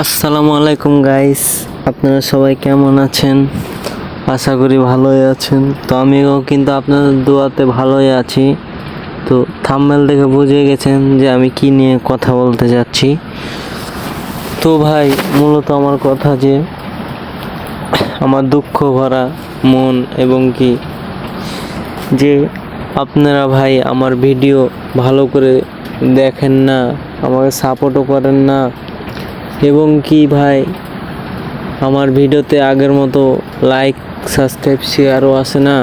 আসসালামু আলাইকুম গাইস আপনারা সবাই কেমন আছেন? আশা করি ভালোই আছেন। তো আমিও কিন্তু আপনাদের দোয়াতে ভালোই আছি। তো থাম্বেল দেখে বুঝে গেছেন যে আমি কি নিয়ে কথা বলতে যাচ্ছি। তো ভাই, মূলত আমার কথা যে, আমার দুঃখ ভরা মন এবং কি, যে আপনারা ভাই আমার ভিডিও ভালো করে দেখেন না, আমাকে সাপোর্টও করেন না এবং কি ভাই, আমার ভিডিওতে আগের মতো লাইক সাবস্ক্রাইব শেয়ারও আসে না।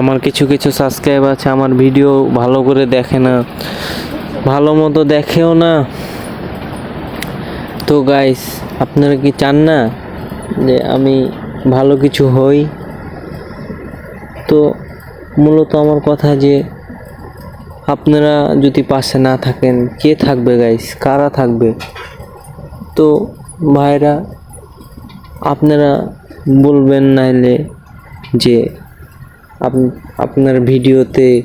আমার কিছু কিছু সাবস্ক্রাইব আছে, আমার ভিডিও ভালো করে দেখে না। ভালো মতো দেখেও না। তো গাইস আপনারা কি চান না যে আমি ভালো কিছু হই? তো মূলত আমার কথা যে আপনারা যদি পাশে না থাকেন, কে থাকবে গাইস কারা থাকবে? তো ভাইরা, আপনারা বলবেন নাইলে যে আপ- আপনার ভিডিওতে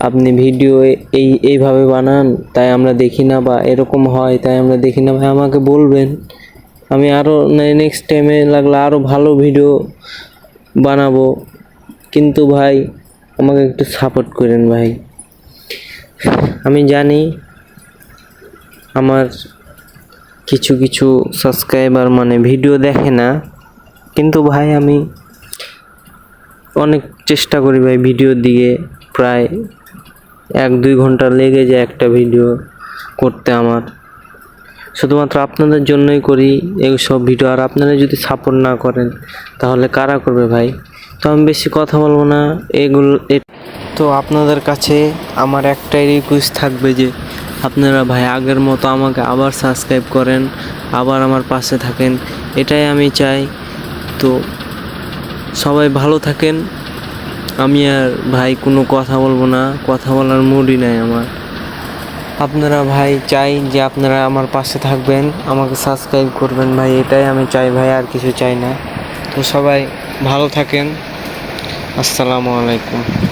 আপনি ভিডিও এই, এইভাবে বানান, তাই আমরা দেখি না বা এরকম হয়, তাই আমরা দেখি না, ভাই আমাকে বলবেন। আমি আরও নেক্সট টাইমে লাগলে আরও ভালো ভিডিও বানাবো। কিন্তু ভাই, আমাকে একটু সাপোর্ট করেন ভাই। আমি জানি আমার কিছু কিছু সাবস্ক্রাইবার মানে ভিডিও দেখে না। কিন্তু ভাই আমি অনেক চেষ্টা করি ভাই ভিডিও দিয়ে। প্রায় এক দুই ঘণ্টা লেগে যায় একটা ভিডিও করতে আমার। শুধুমাত্র আপনাদের জন্যই করি এইসব ভিডিও আর আপনারা যদি সাপোর্ট না করেন, তাহলে কারা করবে ভাই? তো আমি বেশি কথা বলব না, এগুলো তো আপনাদের কাছে আমার একটাই রিকোয়েস্ট থাকবে যে আপনারা ভাই আগের মতো আমাকে আবার সাবস্ক্রাইব করেন, আবার আমার পাশে থাকেন, এটাই আমি চাই। তো সবাই ভালো থাকেন। আমি আর ভাই কোনো কথা বলব না, কথা বলার মুডই নাই আমার। আপনারা ভাই চাই যে আপনারা আমার পাশে থাকবেন, আমাকে সাবস্ক্রাইব করবেন ভাই, এটাই আমি চাই ভাই, আর কিছু চাই না। তো সবাই ভালো থাকেন। আসসালামু আলাইকুম।